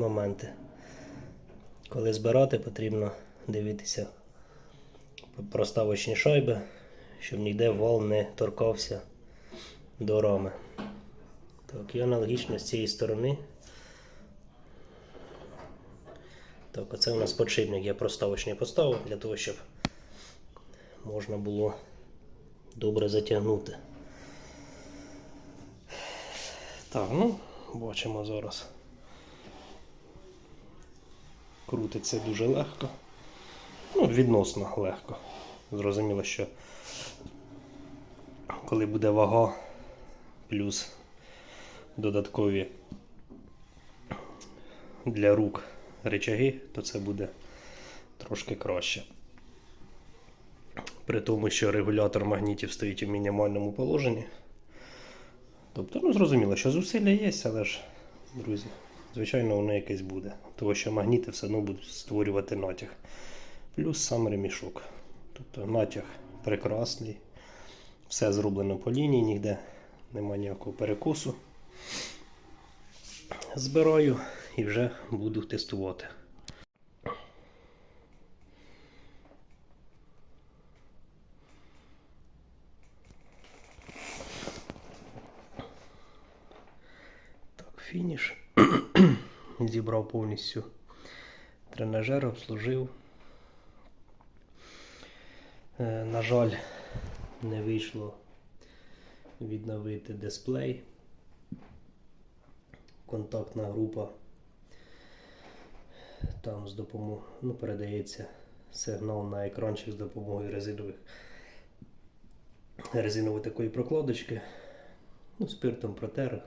моменти. Коли збирати, потрібно дивитися проставочні шайби, щоб ніде вал не торкався до рами. Так, і аналогічно з цієї сторони. Так, оце у нас подшипник я проставочний поставив для того, щоб можна було добре затягнути. Так, ну, бачимо зараз. Крутиться дуже легко. Ну, відносно легко. Зрозуміло, що коли буде вага плюс додаткові для рук речаги, то це буде трошки краще. При тому, що регулятор магнітів стоїть у мінімальному положенні. Тобто, ну зрозуміло, що зусилля є, але ж, друзі, звичайно, воно якесь буде. Тому що магніти все одно будуть створювати натяг. Плюс сам ремішок. Тобто натяг прекрасний. Все зроблено по лінії, ніде немає ніякого перекосу. Збираю і вже буду тестувати. Фініш. Зібрав повністю тренажер, обслужив. Е, На жаль, не вийшло відновити дисплей. Контактна група. Там з допомогою ну, передається сигнал на екранчик з допомогою резинових резинової такої прокладочки. Ну, спиртом протер.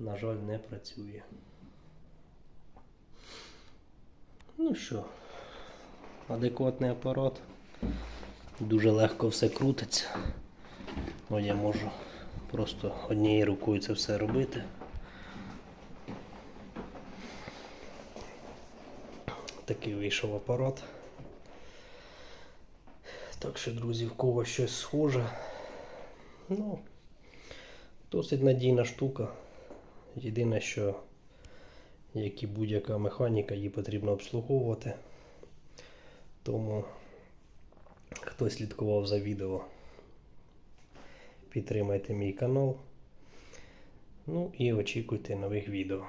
На жаль, не працює. Ну що, адекватний апарат. Дуже легко все крутиться. Ну, я можу просто однією рукою це все робити. Такий вийшов апарат. Так що, друзі, в кого щось схоже. Ну, досить надійна штука. Єдине, що як і будь-яка механіка, її потрібно обслуговувати. Тому хто слідкував за відео, підтримайте мій канал. Ну і очікуйте нових відео.